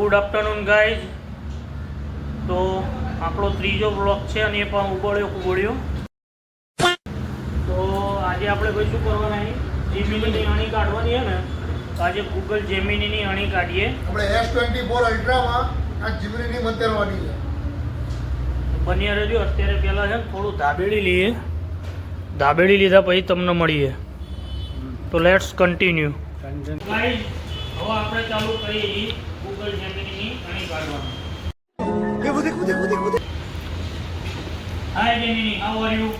Good afternoon guys. તો આપણો ત્રીજો બ્લોક છે અને એ પણ ઉબળ્યો કુબળ્યો. તો આજે આપણે ભાઈ શું કરવાના જેમિનીની અણી કાઢવાની છે ને તો આજે ગૂગલ જેમિનીની અણી કાઢીએ. આપણે એસ ટ્વેન્ટી ફોર અલ્ટ્રામાં આ જીમનીની મંતરવાની છે. બન્યા રહેજો અત્યારે પહેલાં છે ને થોડું ધાબેડી લઈએ. ધાબેડી લીધા પછી તમને મળીએ. તો લેટ્સ કન્ટિન્યુ ગાઈઝ હવે આપણે ચાલુ કરીએ ગૂગલ જેમિનીની અણી કાઢવાનું hi Gemini how are you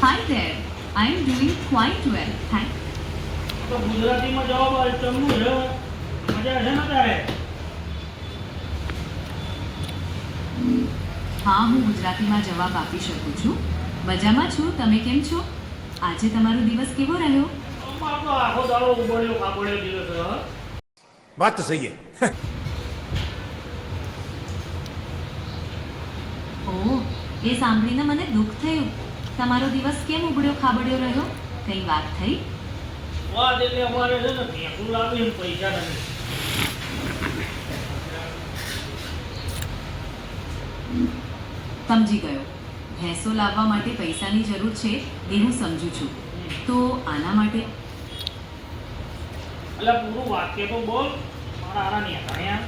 Hi there. I am doing quite well. Thank તો ગુજરાતીમાં જવાબ ચમનું છે મજા છે ને તારે? હા હું ગુજરાતીમાં જવાબ આપી શકું છું. મજામાં છું? તમે કેમ છો? આજે તમારો દિવસ કેવો રહ્યો? વાત તો સહી ઓ એ સાંભળીને મને દુઃખ થયું. તમારો દિવસ કેમ ઉબડ્યો ખાબડ્યો રહ્યો? કઈ વાત થઈ? સમજી ગયો. ભેંસો લાવવા માટે પૈસાની જરૂર છે એ હું સમજુ છું. તો આના માટે? એટલે પૂરું વાક્ય તો બોલ. મારા આરા નહીં અહીંયા.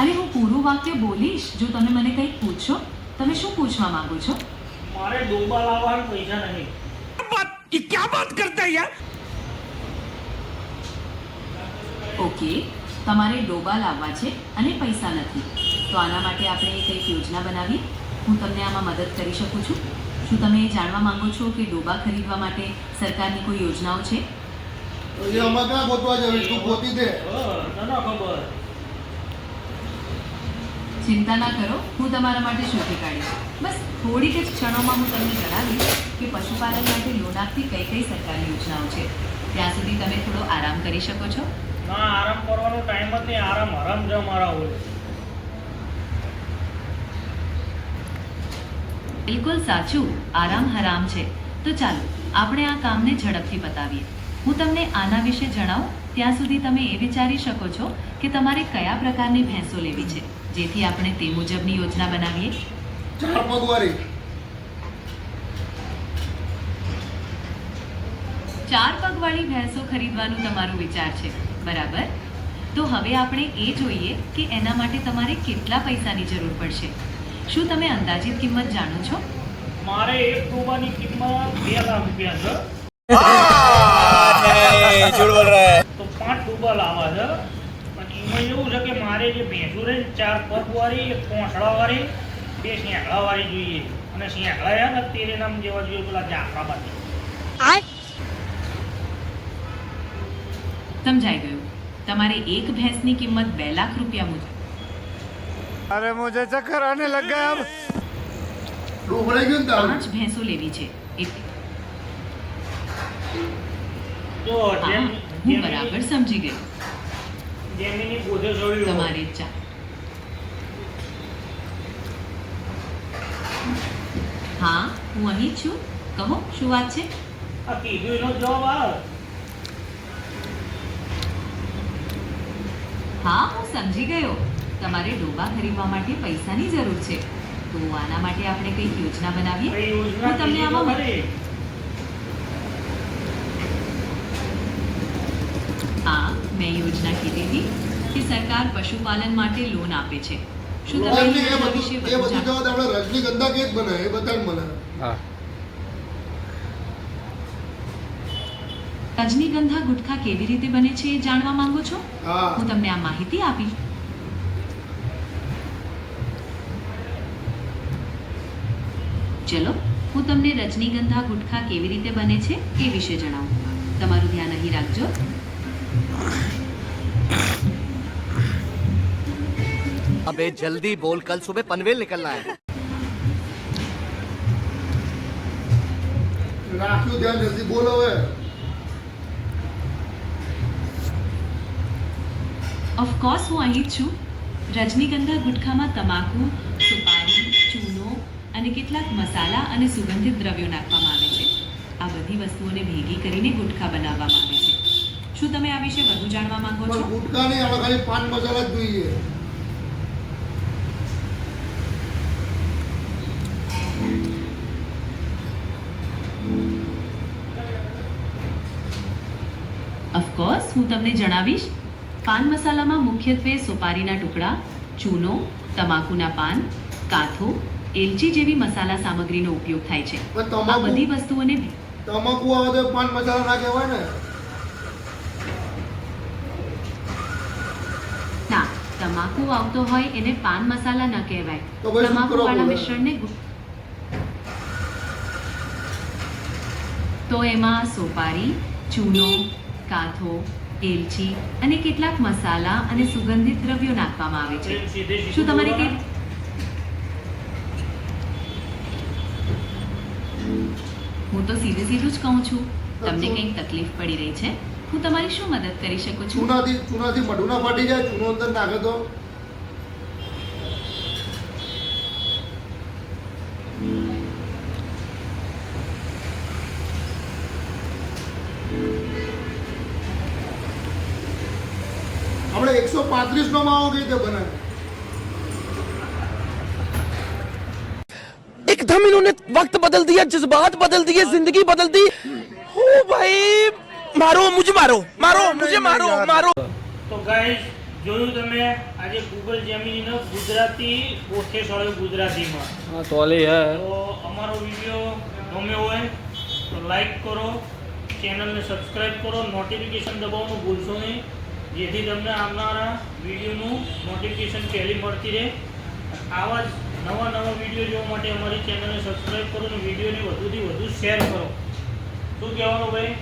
અરે હું પૂરું વાક્ય બોલીશ? જો તમે મને કંઈક પૂછો તમે શું પૂછવા માંગો છો? મારે ડોબા લાવવાના પૈસા નહીં. વાત કરતા યાર? ઓકે તમારે ડોબા લાવવા છે અને પૈસા નથી. તો આના માટે આપણે કંઈક યોજના બનાવીએ હું તમને આમાં મદદ કરી શકું છું. શું તમે જાણવા માંગો છો કે ડોબા ખરીદવા માટે સરકારની કોઈ યોજનાઓ છે? ચિંતા ના કરો હું તમારા માટે શોધી કાઢીશ. બસ થોડીક જ ક્ષણોમાં હું તમને જણાવીશ કે પશુપાલન માટે લોન આપતી કઈ કઈ સરકારી યોજનાઓ છે. ત્યાં સુધી તમે થોડો આરામ કરી શકો છો? ના આરામ કરવાનો ટાઈમ જ નહીં. આરામ હરામ જ મારા હોય. બિલકુલ સાચું. આરામ હરામ છે. તો ચાલો આપણે આ કામને ઝડપથી બતાવીએ હું તમને આના વિશે જણાવું ત્યાં સુધી તમે એ વિચારી શકો છો કે તમારે કયા પ્રકારની ભેંસો લેવી છે જેથી આપણે તે મુજબની યોજના બનાવીએ. ચાર પગવાળી ચાર પગવાળી ભેંસો ખરીદવાનું તમારો વિચાર છે બરાબર? તો હવે આપણે એ જોઈએ કે એના માટે તમારે કેટલા પૈસાની જરૂર પડશે. શું તમે અંદાજિત કિંમત જાણો છો? મારે એક તોબાની કિંમત બે લાખ રૂપિયા છે. પાંચ ડૂબા લાવવા છે. એમાં એવું છે કે મારે જે ભેંસું રહે ચાર પગવાળી એક કોંસળાવાળી બે શેંકળાવાળી જોઈએ. અને શેંકળા રહ્યા ને તેરે નામ જેવા જોઈએ પેલા ઝાંકડા બાજુ સમજાઈ ગયું. તમારે એક ભેંસની કિંમત બે લાખ રૂપિયા મુજબ અરે મુજે ચક્કર આને લગ ગયા ડોબરાઈ ગયું તારું? પાંચ ભેંસો લેવી છે એક. હું બરાબર સમજી ગયો તમારી ચા હા હું અહીં છું. કહો શું વાત છે? હા હું સમજી ગયો. તમારે ડોબા ખરીદવા માટે પૈસાની જરૂર છે. તો આના માટે આપણે કંઈક યોજના બનાવીએ? હું તમને આમાં હા મેં યોજના કીધી હતી કે સરકાર પશુપાલન માટે લોન આપે છે. શું તમે એ યોજના વિશે રજનીગંધા કેક બનાવે એ બતાડ મને રજનીગંધા ગુટખા કેવી રીતે બને છે એ જાણવા માંગો છો? હું. તમને આ માહિતી આપીશ ચલો હું તમને રજનીગંધા ગુટખા કેવી રીતે બને છે એ વિશે જણાવું. તમારું ધ્યાન અહીં રાખજો. અબે જલ્દી બોલ કલ સુબહ પનવેલ નીકળના હે. રાખ્યું ધ્યાન જલ્દી બોલ હવે. ઓફકોર્સ હું અહીં છું. રજનીગંધા ગુટખામાં તમાકુ અને કેટલાક મસાલા અને સુગંધિત દ્રવ્યો નાખવામાં આવે છે. આ બધી વસ્તુઓને ભેગી કરીને ગુટખા બનાવવામાં આવે છે. શું તમે આ વિશે વધુ જાણવા માંગો છો? ગુટખા નહીં આપણે ખાલી પાન મસાલા જ જોઈએ. ઓફકોર્સ હું તમને જણાવીશ પાન મસાલામાં મુખ્યત્વે સોપારીના ટુકડા ચૂનો તમાકુના પાન કાથો એલચી જેવી મસાલા સામગ્રીનો ઉપયોગ થાય છે. આ બધી વસ્તુઓને તમાકુ આવે તો પાન મસાલા ના કહેવાય ને. ના તમાકુ આવતો હોય એને પાન મસાલા ન કહેવાય. તો પછી તમાકુવાળા મિશ્રણને તો એમાં સોપારી ચૂનો કાથો એલચી અને કેટલાક મસાલા અને સુગંધિત દ્રવ્યો નાખવામાં આવે છે. શું તમારે બોલવાનું. હું તો સીધે સીધું જ કહું છું. તમને કંઈક તકલીફ પડી રહી છે? હું તમારી શું મદદ કરી શકું છું? ચૂનાથી ચૂનાથી મઢું ના ફાટી જાય ચૂનો અંદર નાખે તો? આપણે એકસો પાંત્રીસ નો માવો કઈ રીતે બને? एकदम इन्होंने वक्त बदल दिया जज्बात बदल दिए जिंदगी बदल दी ओ भाई मारो मुझे मारो मारो मुझे मारो मारो તો ગાઈઝ જોયું તમે આજે ગૂગલ જેમિનીનો ગુજરાતી ઓઠે સળ્યો ગુજરાતીમાં हाँ तोली है તો અમારો વિડીયો ગમ્યો હોય તો લાઈક કરો ચેનલને સબસ્ક્રાઈબ કરો નોટિફિકેશન દબાવવાનું ભૂલશો નહીં જેથી તમને આવનારા વિડીયોનું નોટિફિકેશન પહેલી મળતી રહે આવા જ નવા નવા વીડિયો જોવા માટે અમારી ચેનલને સબસ્ક્રાઈબ કરો અને વિડીયોને વધુથી વધુ શેર કરો. શું કહેવાનું ભાઈ?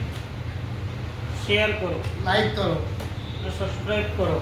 શેર કરો. લાઈક કરો. અને સબસ્ક્રાઈબ કરો.